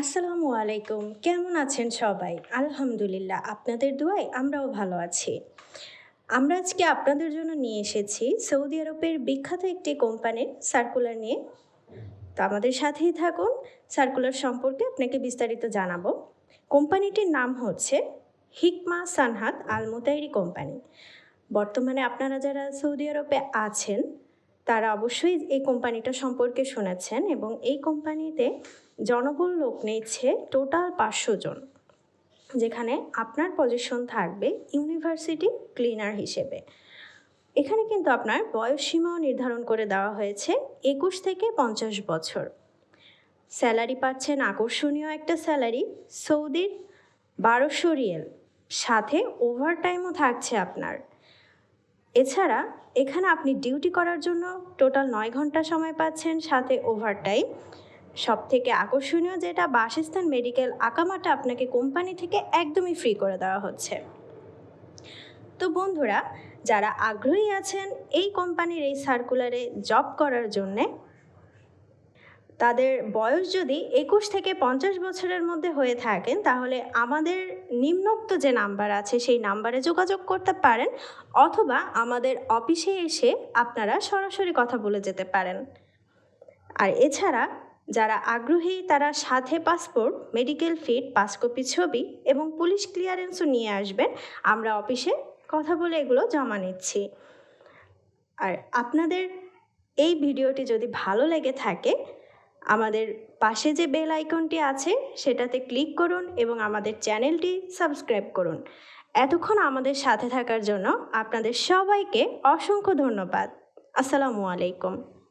আসসালামু আলাইকুম। কেমন আছেন সবাই? আলহামদুলিল্লাহ, আপনাদের দোয়ায় আমরাও ভালো আছি। আমরা আজকে আপনাদের জন্য নিয়ে এসেছি সৌদি আরবের বিখ্যাত একটি কোম্পানির সার্কুলার নিয়ে। তো আমাদের সাথেই থাকুন সার্কুলার সম্পর্কে আপনাকে বিস্তারিত জানাব। কোম্পানিটির নাম হচ্ছে হিকমা সানহাত আল মুতাইরি কোম্পানি। বর্তমানে আপনারা যারা সৌদি আরবে আছেন তারা অবশ্যই এই কোম্পানিটা সম্পর্কে শুনেছেন এবং এই কোম্পানিতে জনবল লোক নিচ্ছে টোটাল পাঁচশো জন, যেখানে আপনার পজিশন থাকবে ইউনিভার্সিটি ক্লিনার হিসেবে। এখানে কিন্তু আপনার বয়স সীমাও নির্ধারণ করে দেওয়া হয়েছে, একুশ থেকে পঞ্চাশ বছর। স্যালারি পাচ্ছেন আকর্ষণীয় একটা স্যালারি, সৌদির বারোশো রিয়েল, সাথে ওভারটাইমও থাকছে আপনার। এছাড়া এখানে আপনি ডিউটি করার জন্য টোটাল নয় ঘণ্টা সময় পাচ্ছেন, সাথে ওভারটাইম সব থেকে আকর্ষণীয় যেটা, বাসস্থান মেডিকেল আকামাটা আপনাকে কোম্পানি থেকে একদমই ফ্রি করে দেওয়া হচ্ছে। তো বন্ধুরা, যারা আগ্রহী আছেন এই কোম্পানির এই সার্কুলারে জব করার জন্যে তাদের বয়স যদি একুশ থেকে পঞ্চাশ বছরের মধ্যে হয়ে থাকেন, তাহলে আমাদের নিম্নোক্ত যে নাম্বার আছে, সেই নাম্বারে যোগাযোগ করতে পারেন অথবা আমাদের অফিসে এসে আপনারা সরাসরি কথা বলে যেতে পারেন। আর এছাড়া যারা আগ্রহী, তারা সাথে পাসপোর্ট, মেডিকেল ফিট পাঁচ কপি ছবি এবং পুলিশ ক্লিয়ারেন্সও নিয়ে আসবেন। আমরা অফিসে কথা বলে এগুলো জমা নিচ্ছি। আর আপনাদের এই ভিডিওটি যদি ভালো লেগে থাকে আমাদের পাশে যে বেল আইকনটি আছে, সেটাতে ক্লিক করুন এবং আমাদের চ্যানেলটি সাবস্ক্রাইব করুন। এতক্ষণ আমাদের সাথে থাকার জন্য আপনাদের সবাইকে অসংখ্য ধন্যবাদ। আসসালামু আলাইকুম।